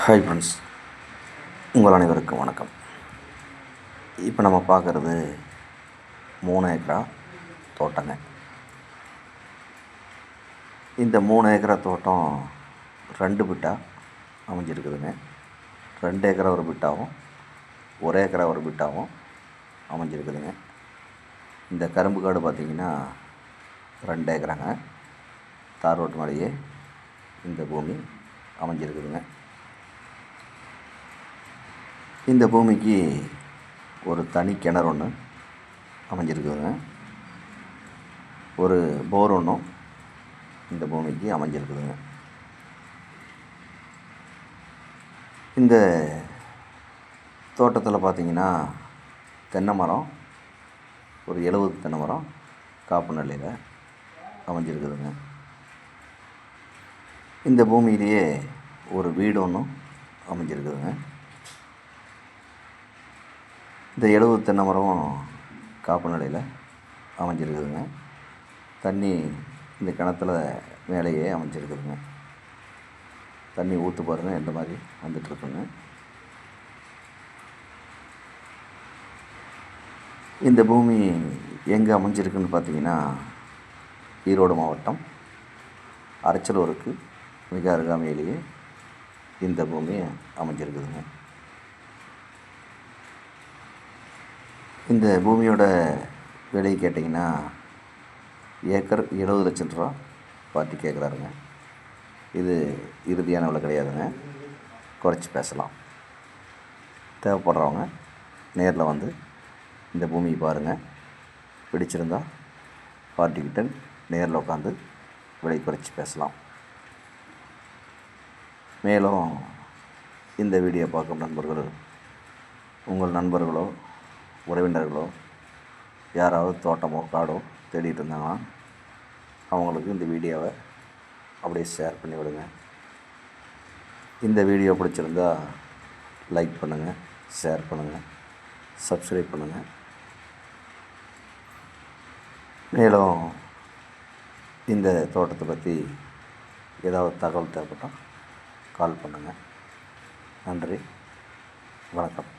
Hi friends. உங்கள் அனைவருக்கும் வணக்கம். இப்போ நம்ம பார்க்குறது மூணு ஏக்கரா தோட்டங்க இந்த மூணு ஏக்கரா தோட்டம் ரெண்டு பிட்டா அமைஞ்சிருக்குதுங்க. ரெண்டு ஏக்கரா ஒரு பிட்டாகவும் ஒரு ஏக்கரா ஒரு பிட்டாகவும் அமைஞ்சிருக்குதுங்க. இந்த கரும்பு காடு பார்த்திங்கன்னா ரெண்டு ஏக்கராங்க. தார் ரோட்டு மாதிரியே இந்த பூமி அமைஞ்சிருக்குதுங்க. இந்த பூமிக்கு ஒரு தனி கிணறு ஒன்று அமைஞ்சிருக்குதுங்க. ஒரு போர் ஒன்றும் இந்த பூமிக்கு அமைஞ்சிருக்குதுங்க. இந்த தோட்டத்தில் பார்த்தீங்கன்னா தென்னை மரம் ஒரு எழுபது தென்னை மரம் காப்பு நிலையில் அமைஞ்சிருக்குதுங்க. இந்த பூமியிலேயே ஒரு வீடு ஒன்றும் அமைஞ்சிருக்குதுங்க. இந்த எழுபது தென்னை மரம் காப்பு நிலையில் அமைஞ்சிருக்குதுங்க. தண்ணி இந்த கிணத்துல மேலேயே அமைஞ்சிருக்குதுங்க. தண்ணி ஊற்று பாருங்கள் இந்த மாதிரி வந்துட்டுருக்குங்க. இந்த பூமி எங்கே அமைஞ்சிருக்குன்னு பார்த்தீங்கன்னா ஈரோடு மாவட்டம் அரச்சலூருக்கு மிக அருகாமையிலேயே இந்த பூமி அமைஞ்சிருக்குதுங்க. இந்த பூமியோட விலை கேட்டிங்கன்னா ஏக்கர் இருபது லட்சம் ரூபா பார்ட்டி கேட்குறாருங்க. இது இறுதியான விலை கிடையாதுங்க. குறைச்சி பேசலாம். தேவைப்படுறவங்க நேரில் வந்து இந்த பூமியை பாருங்கள் பிடிச்சிருந்தா பார்ட்டிக்கிட்ட நேரில் உட்காந்து விலை குறைச்சி பேசலாம். மேலும் இந்த வீடியோ பார்க்கும் நண்பர்கள் உங்கள் நண்பர்களோ உறவினர்களோ யாராவது தோட்டமோ காடோ தேடிட்டு இருந்தாங்கன்னா அவங்களுக்கு இந்த வீடியோவை அப்படியே ஷேர் பண்ணி விடுங்க. இந்த வீடியோ பிடிச்சிருந்தா லைக் பண்ணுங்கள் ஷேர் பண்ணுங்கள் சப்ஸ்கிரைப் பண்ணுங்கள் மேலும் இந்த தோட்டத்தை பற்றி ஏதாவது தகவல் தேவைப்பட்டால் கால் பண்ணுங்கள் நன்றி வணக்கம்.